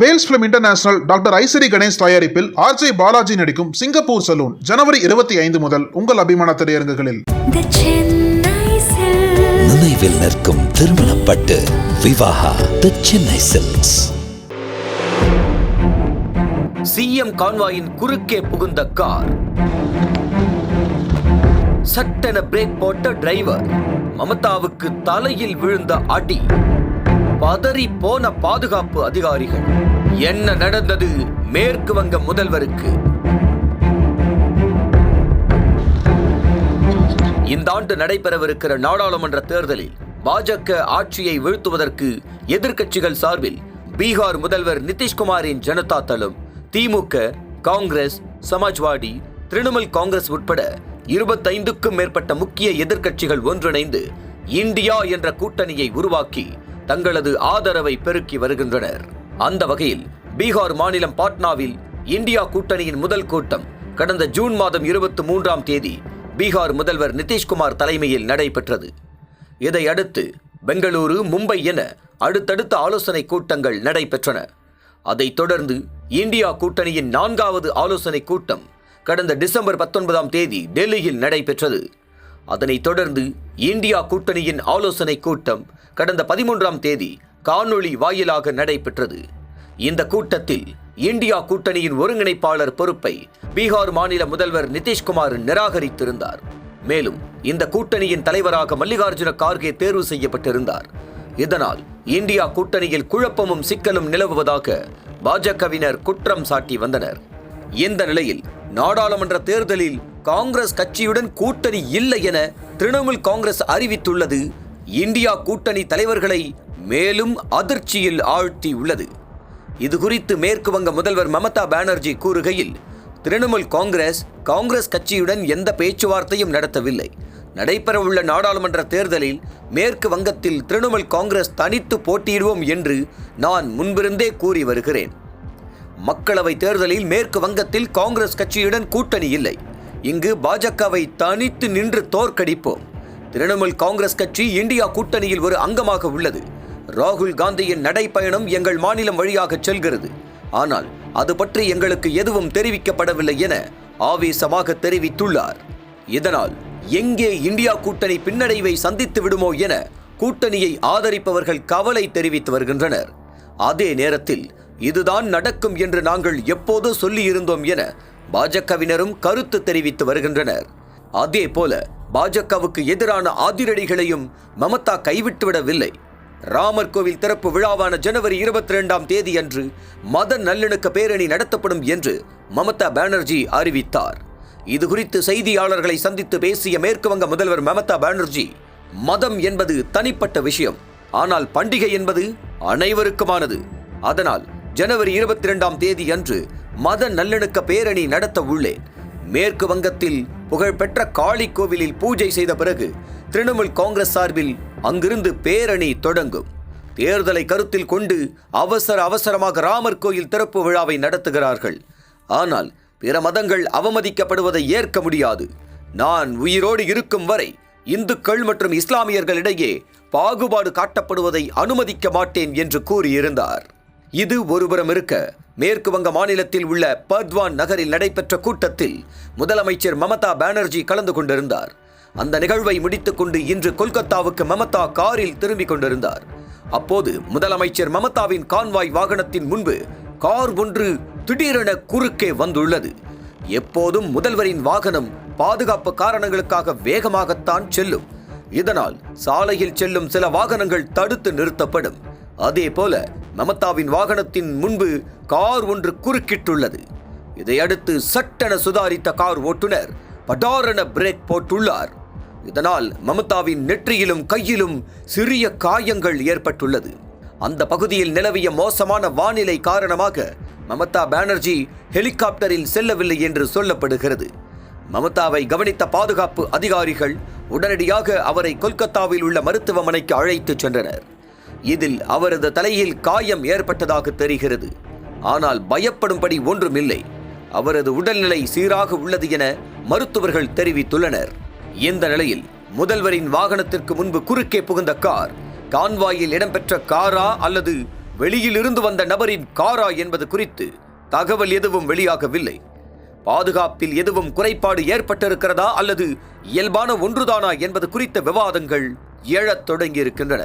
Vels film international doctor Ishari Ganesh தயாரிப்பில் RJ Balaji நடிக்கும் Singapore salon ஜனவரி இருபத்தி ஐந்து முதல் உங்கள் அபிமான திரையரங்குகளில். நினைவில் நிற்கும் திருமணப்பட்டு Vivaha the Chennai silks CM கான்வாயின் குறுக்கே புகுந்த கார். சட்டென பிரேக் போட்ட டிரைவர் மமதாவுக்கு தலையில் விழுந்த அடி. பதறி போன பாதுகாப்பு அதிகாரிகள். என்ன நடந்தது? மேற்கு வங்க முதல்வருக்கு. இந்த ஆண்டு நடைபெறவிருக்கிற நாடாளுமன்ற தேர்தலில் பாஜக ஆட்சியை வீழ்த்துவதற்கு எதிர்க்கட்சிகள் சார்பில் பீகார் முதல்வர் நிதிஷ்குமாரின் ஜனதா தளம் திமுக காங்கிரஸ் சமாஜ்வாடி திரிணாமுல் காங்கிரஸ் உட்பட இருபத்தைந்துக்கும் மேற்பட்ட முக்கிய எதிர்க்கட்சிகள் ஒன்றிணைந்து இந்தியா என்ற கூட்டணியை உருவாக்கி தங்களது ஆதரவை பெருக்கி வருகின்றனர். அந்த வகையில் பீகார் மாநிலம் பாட்னாவில் இந்தியா கூட்டணியின் முதல் கூட்டம் கடந்த ஜூன் மாதம் இருபத்தி மூன்றாம் தேதி பீகார் முதல்வர் நிதிஷ்குமார் தலைமையில் நடைபெற்றது. இதையடுத்து பெங்களூரு மும்பை என அடுத்தடுத்த ஆலோசனை கூட்டங்கள் நடைபெற்றன. அதைத் தொடர்ந்து இந்தியா கூட்டணியின் நான்காவது ஆலோசனை கூட்டம் கடந்த டிசம்பர் பத்தொன்பதாம் தேதி டெல்லியில் நடைபெற்றது. அதனைத் தொடர்ந்து இந்தியா கூட்டணியின் ஆலோசனை கூட்டம் கடந்த பதிமூன்றாம் தேதி காணொளி வாயிலாக நடைபெற்றது. இந்த கூட்டத்தில் இந்தியா கூட்டணியின் ஒருங்கிணைப்பாளர் பொறுப்பை பீகார் மாநில முதல்வர் நிதிஷ்குமார் நிராகரித்திருந்தார். மேலும் இந்த கூட்டணியின் தலைவராக மல்லிகார்ஜுன கார்கே தேர்வு செய்யப்பட்டிருந்தார். இதனால் இந்தியா கூட்டணியில் குழப்பமும் சிக்கலும் நிலவுவதாக பாஜகவினர் குற்றம் சாட்டி வந்தனர். இந்த நிலையில் நாடாளுமன்ற தேர்தலில் காங்கிரஸ் கட்சியுடன் கூட்டணி இல்லை என திரிணாமுல் காங்கிரஸ் அறிவித்துள்ளது. இந்தியா கூட்டணி தலைவர்களை மேலும் அதிர்ச்சியில் ஆழ்த்தியுள்ளது. இது குறித்து மேற்கு வங்க முதல்வர் மமதா பானர்ஜி கூறுகையில் திரிணாமுல் காங்கிரஸ் காங்கிரஸ் கட்சியுடன் எந்த பேச்சுவார்த்தையும் நடத்தவில்லை. நடைபெறவுள்ள நாடாளுமன்ற தேர்தலில் மேற்கு வங்கத்தில் திரிணாமுல் காங்கிரஸ் தனித்து போட்டியிடுவோம் என்று நான் முன்பிருந்தே கூறி வருகிறேன். மக்களவை தேர்தலில் மேற்கு வங்கத்தில் காங்கிரஸ் கட்சியுடன் கூட்டணி இல்லை. இங்கு பாஜகவை தனித்து நின்று தோற்கடிப்போம். திரிணாமுல் காங்கிரஸ் கட்சி இந்தியா கூட்டணியில் ஒரு அங்கமாக உள்ளது. ராகுல் காந்தியின் நடைப்பயணம் எங்கள் மாநிலம் வழியாக செல்கிறது. ஆனால் அது பற்றி எங்களுக்கு எதுவும் தெரிவிக்கப்படவில்லை என ஆவேசமாக தெரிவித்துள்ளார். இதனால் எங்கே இந்தியா கூட்டணி பின்னடைவை சந்தித்து விடுமோ என கூட்டணியை ஆதரிப்பவர்கள் கவலை தெரிவித்து வருகின்றனர். அதே நேரத்தில் இதுதான் நடக்கும் என்று நாங்கள் எப்போதோ சொல்லியிருந்தோம் என பாஜகவினரும் கருத்து தெரிவித்து வருகின்றனர். அதே போல பாஜகவுக்கு எதிரான அதிரடிகளையும் மமதா கைவிட்டுவிடவில்லை. ராமர் கோவில் திறப்பு விழாவான ஜனவரி இருபத்தி ரெண்டாம் தேதி அன்று மத நல்லிணக்க பேரணி நடத்தப்படும் என்று மமதா பானர்ஜி அறிவித்தார். இது குறித்து செய்தியாளர்களை சந்தித்து பேசிய மேற்குவங்க முதல்வர் மமதா பானர்ஜி மதம் என்பது தனிப்பட்ட விஷயம். ஆனால் பண்டிகை என்பது அனைவருக்குமானது. அதனால் ஜனவரி இருபத்தி இரண்டாம் தேதி அன்று மத நல்லிணக்க பேரணி நடத்த உள்ளேன். மேற்கு வங்கத்தில் புகழ்பெற்ற காளி கோவிலில் பூஜை செய்த பிறகு திரிணாமுல் காங்கிரஸ் சார்பில் அங்கிருந்து பேரணி தொடங்கும். தேர்தலை கருத்தில் கொண்டு அவசர அவசரமாக ராமர் கோயில் திறப்பு விழாவை நடத்துகிறார்கள். ஆனால் பிற மதங்கள் அவமதிக்கப்படுவதை ஏற்க முடியாது. நான் உயிரோடு இருக்கும் வரை இந்துக்கள் மற்றும் இஸ்லாமியர்களிடையே பாகுபாடு காட்டப்படுவதை அனுமதிக்க மாட்டேன் என்று கூறியிருந்தார். இது ஒருபுறம் இருக்க மேற்கு வங்க மாநிலத்தில் உள்ள பர்த்வான் நகரில் நடைபெற்ற கூட்டத்தில் முதலமைச்சர் மமதா பானர்ஜி கலந்து கொண்டிருந்தார். அந்த நிகழ்வை முடித்துக்கொண்டு இன்று கொல்கத்தாவுக்கு மமதா காரில் திரும்பிக் கொண்டிருந்தார். அப்போது முதலமைச்சர் மமதாவின் கான்வாய் வாகனத்தின் முன்பு கார் ஒன்று திடீரென குறுக்கே வந்துள்ளது. எப்போதும் முதல்வரின் வாகனம் பாதுகாப்பு காரணங்களுக்காக வேகமாகத்தான் செல்லும். இதனால் சாலையில் செல்லும் சில வாகனங்கள் தடுத்து நிறுத்தப்படும். அதே போல மமதாவின் வாகனத்தின் முன்பு கார் ஒன்று குறுக்கிட்டுள்ளது. இதையடுத்து சட்டென சுதாரித்த கார் ஓட்டுநர் படாரென பிரேக் போட்டுள்ளார். இதனால் மமதாவின் நெற்றியிலும் கையிலும் சிறிய காயங்கள் ஏற்பட்டுள்ளது. அந்த பகுதியில் நிலவிய மோசமான வானிலை காரணமாக மமதா பானர்ஜி ஹெலிகாப்டரில் செல்லவில்லை என்று சொல்லப்படுகிறது. மமதாவை கவனித்த பாதுகாப்பு அதிகாரிகள் உடனடியாக அவரை கொல்கத்தாவில் உள்ள மருத்துவமனைக்கு அழைத்துச் சென்றனர். இதில் அவரது தலையில் காயம் ஏற்பட்டதாக தெரிகிறது. ஆனால் பயப்படும்படி ஒன்றுமில்லை. அவரது உடல்நிலை சீராக உள்ளது என மருத்துவர்கள் தெரிவித்துள்ளனர். இந்த நிலையில் முதல்வரின் வாகனத்திற்கு முன்பு குறுக்கே புகுந்த கார் கான்வாயில் இடம்பெற்ற காரா அல்லது வெளியில் இருந்து வந்த நபரின் காரா என்பது குறித்து தகவல் எதுவும் வெளியாகவில்லை. பாதுகாப்பில் எதுவும் குறைபாடு ஏற்பட்டிருக்கிறதா அல்லது இயல்பான ஒன்றுதானா என்பது குறித்த விவாதங்கள் எழத் தொடங்கியிருக்கின்றன.